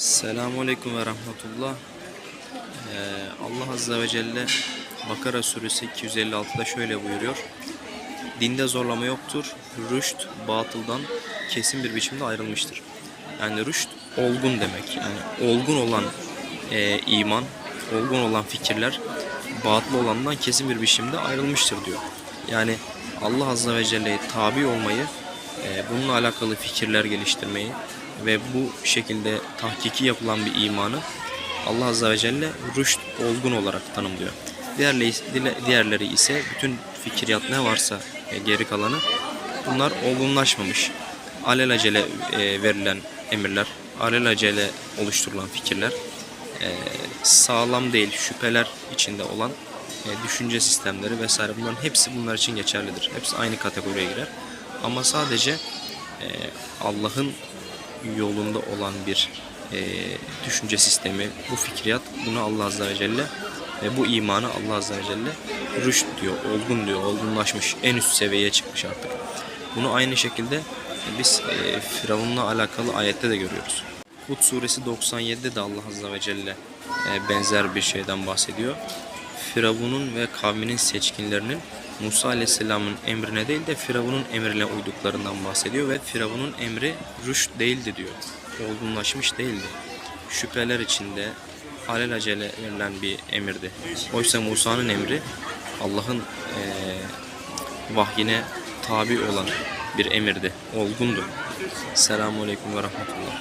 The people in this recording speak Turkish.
Selamun ve Rahmetullah. Ee, Allah Azze ve Celle Bakara suresi 256'da şöyle buyuruyor. Dinde zorlama yoktur. Rüşt batıldan kesin bir biçimde ayrılmıştır. Yani rüşt olgun demek. Yani olgun olan e, iman, olgun olan fikirler batıl olandan kesin bir biçimde ayrılmıştır diyor. Yani Allah Azze ve Celle'ye tabi olmayı, e, bununla alakalı fikirler geliştirmeyi ve bu şekilde tahkiki yapılan bir imanı Allah Azze ve Celle rüşt olgun olarak tanımlıyor. Diğerleri, ise bütün fikriyat ne varsa e, geri kalanı bunlar olgunlaşmamış. Alelacele e, verilen emirler, alelacele oluşturulan fikirler e, sağlam değil, şüpheler içinde olan düşünce sistemleri vesaire bunların hepsi bunlar için geçerlidir. Hepsi aynı kategoriye girer. Ama sadece Allah'ın yolunda olan bir e, düşünce sistemi, bu fikriyat bunu Allah Azze ve Celle ve bu imanı Allah Azze ve Celle rüşt diyor, olgun diyor, olgunlaşmış, en üst seviyeye çıkmış artık. Bunu aynı şekilde biz e, Firavun'la alakalı ayette de görüyoruz. Hud suresi 97'de de Allah Azze ve Celle e, benzer bir şeyden bahsediyor. Firavun'un ve kavminin seçkinlerinin Musa Aleyhisselam'ın emrine değil de Firavun'un emrine uyduklarından bahsediyor ve Firavun'un emri rüşt değildi diyor. Olgunlaşmış değildi. Şüpheler içinde alelacele verilen bir emirdi. Oysa Musa'nın emri Allah'ın eee vahyine tabi olan bir emirdi. Olgundu. Selamun Aleyküm ve Rahmetullah.